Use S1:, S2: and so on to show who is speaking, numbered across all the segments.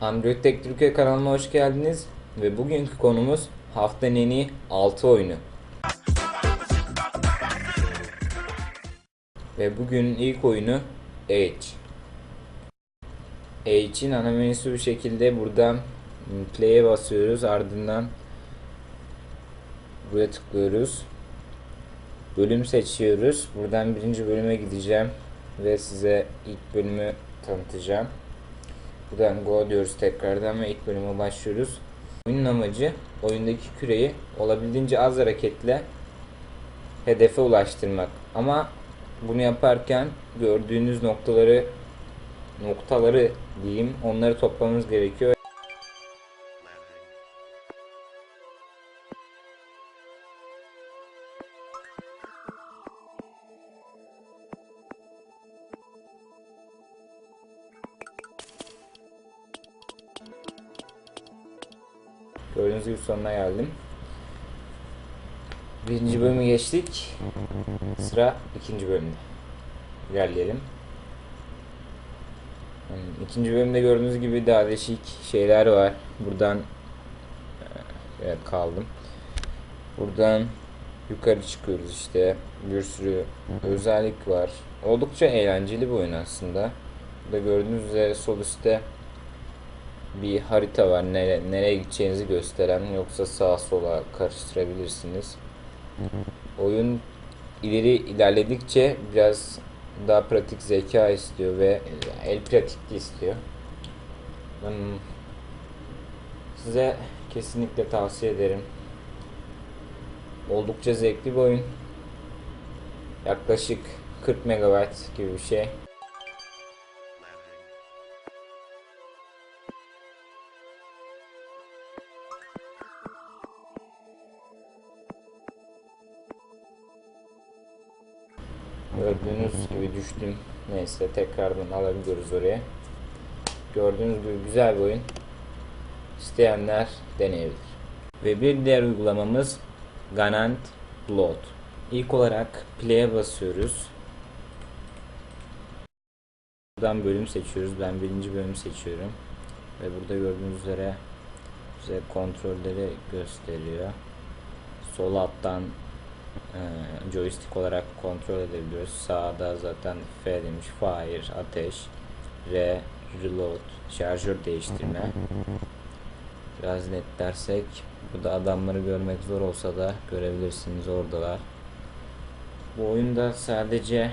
S1: Android Tek Türkiye kanalına hoş geldiniz ve bugünkü konumuz haftanın en iyi 6 oyunu. Ve bugün ilk oyunu Edge. Edge'in ana menüsü bu şekilde buradan play'e basıyoruz ardından buraya tıklıyoruz. Bölüm seçiyoruz. Buradan birinci bölüme gideceğim ve size ilk bölümü tanıtacağım. Buradan go diyoruz tekrardan ve ilk bölüme başlıyoruz. Oyunun amacı oyundaki küreyi olabildiğince az hareketle hedefe ulaştırmak. Ama bunu yaparken gördüğünüz noktaları noktaları diyeyim onları toplamamız gerekiyor. Gördüğünüz gibi sonuna geldim. Birinci bölümü geçtik. Sıra ikinci bölümde. İlerleyelim. İkinci bölümde gördüğünüz gibi daha değişik şeyler var. Buradan e, evet kaldım. Buradan yukarı çıkıyoruz işte. Bir sürü özellik var. Oldukça eğlenceli bir oyun aslında. Burada gördüğünüz üzere sol üstte bir harita var. Nere, nereye gideceğinizi gösteren yoksa sağa sola karıştırabilirsiniz. Oyun ileri ilerledikçe biraz daha pratik zeka istiyor ve el pratikli istiyor. Size kesinlikle tavsiye ederim. Oldukça zevkli bir oyun. Yaklaşık 40 MB gibi bir şey. Düştüm. Neyse tekrardan alabiliyoruz oraya. Gördüğünüz gibi güzel bir oyun. İsteyenler deneyebilir. Ve bir diğer uygulamamız Ganant Blood. İlk olarak play'e basıyoruz. Buradan bölüm seçiyoruz. Ben birinci bölümü seçiyorum. Ve burada gördüğünüz üzere bize kontrolleri gösteriyor. Sol alttan e, joystick olarak kontrol edebiliyoruz. Sağda zaten F demiş fire, ateş, R, reload, şarjör değiştirme. Biraz net dersek burada adamları görmek zor olsa da görebilirsiniz oradalar. Bu oyunda sadece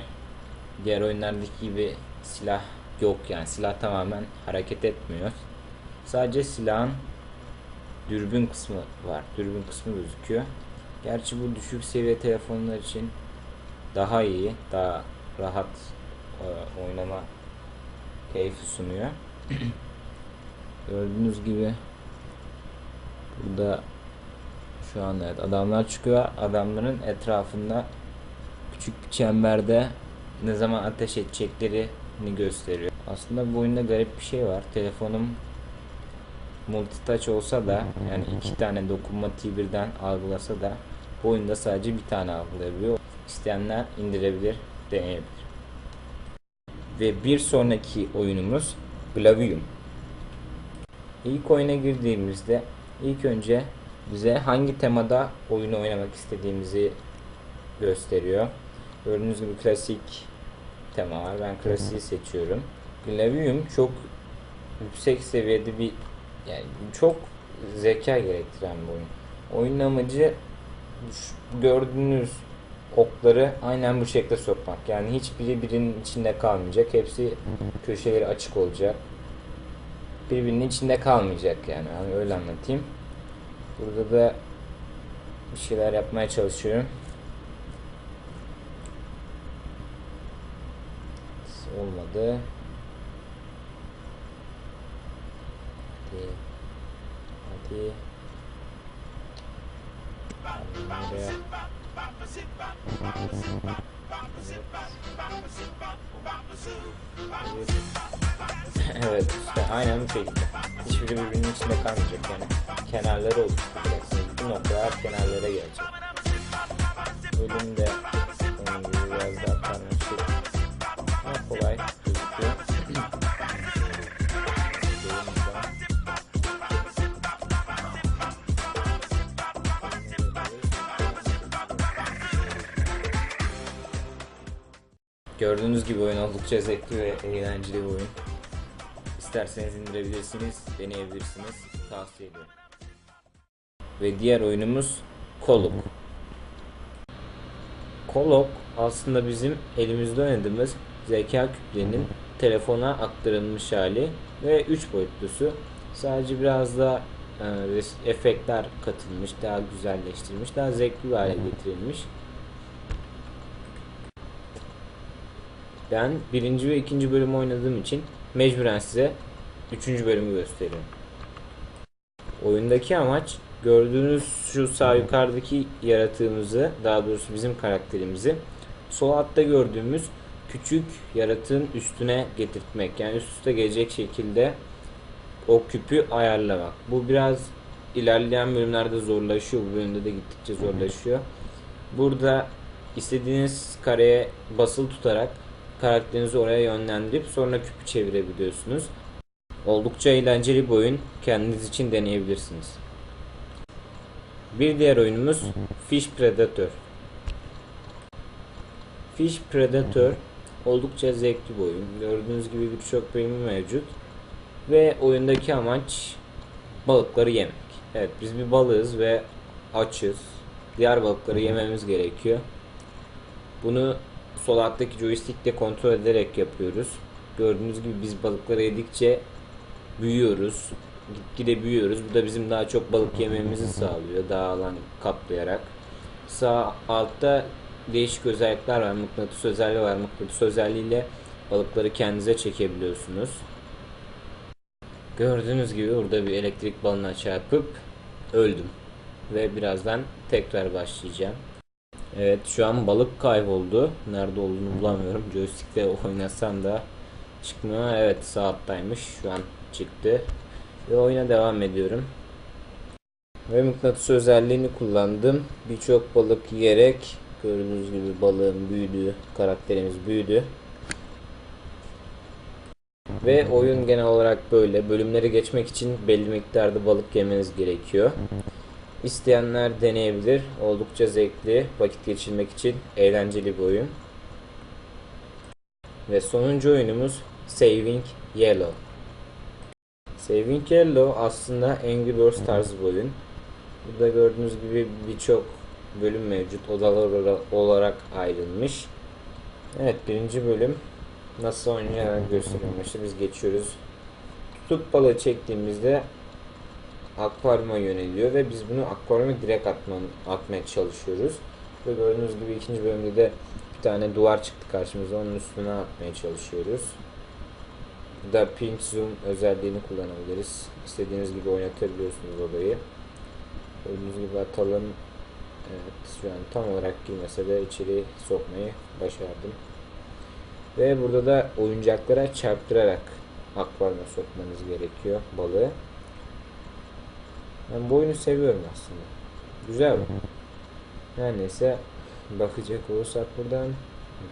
S1: diğer oyunlardaki gibi silah yok yani silah tamamen hareket etmiyor. Sadece silahın dürbün kısmı var. Dürbün kısmı gözüküyor. Gerçi bu düşük seviye telefonlar için daha iyi, daha rahat e, oynama keyfi sunuyor. Gördüğünüz gibi burada şu an evet adamlar çıkıyor. Adamların etrafında küçük bir çemberde ne zaman ateş edeceklerini gösteriyor. Aslında bu oyunda garip bir şey var. Telefonum multitouch olsa da yani iki tane dokunmatiği birden algılasa da bu oyunda sadece bir tane algılayabiliyor. İsteyenler indirebilir, deneyebilir. Ve bir sonraki oyunumuz Glavium. İlk oyuna girdiğimizde ilk önce bize hangi temada oyunu oynamak istediğimizi gösteriyor. Gördüğünüz gibi klasik tema var. Ben klasiği seçiyorum. Glavium çok yüksek seviyede bir yani çok zeka gerektiren bir oyun. Oyunun amacı gördüğünüz okları aynen bu şekilde sokmak. Yani hiçbiri birinin içinde kalmayacak. Hepsi köşeleri açık olacak. Birbirinin içinde kalmayacak yani. yani öyle anlatayım. Burada da bir şeyler yapmaya çalışıyorum. Olmadı. Hadi. Evet işte aynen bu şekilde. Hiçbiri birbirinin içinde kalmayacak yani. Kenarları oluşturacaksınız. Bu noktalar kenarlara gelecek. Bölüm de onun gibi biraz daha karmaşık. Gördüğünüz gibi oyun oldukça zevkli ve eğlenceli bir oyun. İsterseniz indirebilirsiniz, deneyebilirsiniz. Tavsiye ediyorum. Ve diğer oyunumuz Koluk. Kolok aslında bizim elimizde oynadığımız zeka küplerinin telefona aktarılmış hali ve 3 boyutlusu. Sadece biraz da e, efektler katılmış, daha güzelleştirilmiş, daha zevkli bir hale getirilmiş. Ben birinci ve ikinci bölümü oynadığım için mecburen size üçüncü bölümü gösteriyorum. Oyundaki amaç gördüğünüz şu sağ yukarıdaki yaratığımızı, daha doğrusu bizim karakterimizi sol altta gördüğümüz küçük yaratığın üstüne getirtmek. Yani üst üste gelecek şekilde o küpü ayarlamak. Bu biraz ilerleyen bölümlerde zorlaşıyor. Bu bölümde de gittikçe zorlaşıyor. Burada istediğiniz kareye basılı tutarak karakterinizi oraya yönlendirip sonra küpü çevirebiliyorsunuz. Oldukça eğlenceli bir oyun. Kendiniz için deneyebilirsiniz. Bir diğer oyunumuz Fish Predator. Fish Predator oldukça zevkli bir oyun. Gördüğünüz gibi birçok bölümü mevcut. Ve oyundaki amaç balıkları yemek. Evet biz bir balığız ve açız. Diğer balıkları yememiz gerekiyor. Bunu sol alttaki joystickle kontrol ederek yapıyoruz. Gördüğünüz gibi biz balıkları yedikçe büyüyoruz. Gitgide büyüyoruz. Bu da bizim daha çok balık yememizi sağlıyor. Daha alan kaplayarak. Sağ altta değişik özellikler var. Mıknatıs özelliği var. Mıknatıs özelliğiyle balıkları kendinize çekebiliyorsunuz. Gördüğünüz gibi burada bir elektrik balına çarpıp öldüm. Ve birazdan tekrar başlayacağım. Evet şu an balık kayboldu. Nerede olduğunu bulamıyorum. Joystick'le oynasam da çıkmıyor. Evet sağ. Şu an çıktı. Ve oyuna devam ediyorum. Ve mıknatıs özelliğini kullandım. Birçok balık yiyerek gördüğünüz gibi balığın büyüdü. Karakterimiz büyüdü. Ve oyun genel olarak böyle. Bölümleri geçmek için belli miktarda balık yemeniz gerekiyor. İsteyenler deneyebilir. Oldukça zevkli, vakit geçirmek için eğlenceli bir oyun. Ve sonuncu oyunumuz Saving Yellow. Saving Yellow aslında Angry Birds tarzı bir oyun. Burada gördüğünüz gibi birçok bölüm mevcut. Odalar ola- olarak ayrılmış. Evet birinci bölüm nasıl oynayacağını gösteriyorum. İşte biz geçiyoruz. Tutup balığı çektiğimizde akvaryuma yöneliyor ve biz bunu akvaryuma direkt atma, atmaya çalışıyoruz. Ve gördüğünüz gibi ikinci bölümde de bir tane duvar çıktı karşımıza. Onun üstüne atmaya çalışıyoruz. Burada pinch zoom özelliğini kullanabiliriz. İstediğiniz gibi oynatabiliyorsunuz odayı. Gördüğünüz gibi atalım. Evet şu an tam olarak girmese de içeri sokmayı başardım. Ve burada da oyuncaklara çarptırarak akvaryuma sokmanız gerekiyor balığı. Ben bu oyunu seviyorum aslında. Güzel bu. Her neyse bakacak olursak buradan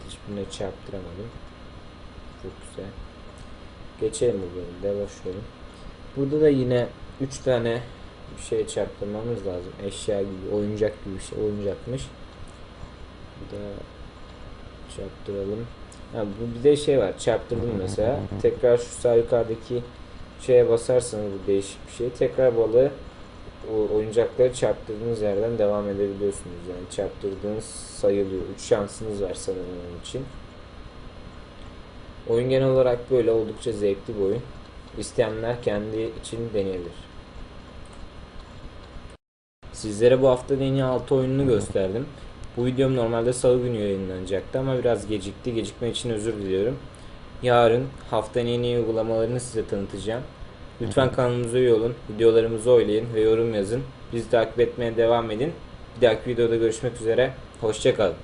S1: hiçbirine çarptıramadım. Çok güzel. Geçelim bu bölümde verin. Burada da yine 3 tane bir şey çarptırmamız lazım. Eşya gibi, oyuncak gibi bir şey. Oyuncakmış. Bir daha çarptıralım. Ha, bu bir de şey var. Çarptırdım mesela. Tekrar şu sağ yukarıdaki şeye basarsanız bu değişik bir şey. Tekrar balığı o oyuncakları çarptırdığınız yerden devam edebiliyorsunuz. Yani çarptırdığınız sayılıyor. 3 şansınız var sanırım onun için. Oyun genel olarak böyle oldukça zevkli bir oyun. İsteyenler kendi için deneyebilir. Sizlere bu hafta en iyi 6 oyununu gösterdim. Bu videom normalde salı günü yayınlanacaktı ama biraz gecikti. Gecikme için özür diliyorum. Yarın haftanın en iyi uygulamalarını size tanıtacağım. Lütfen kanalımıza üye olun, videolarımızı oylayın ve yorum yazın. Bizi takip etmeye devam edin. Bir dahaki videoda görüşmek üzere. Hoşçakalın.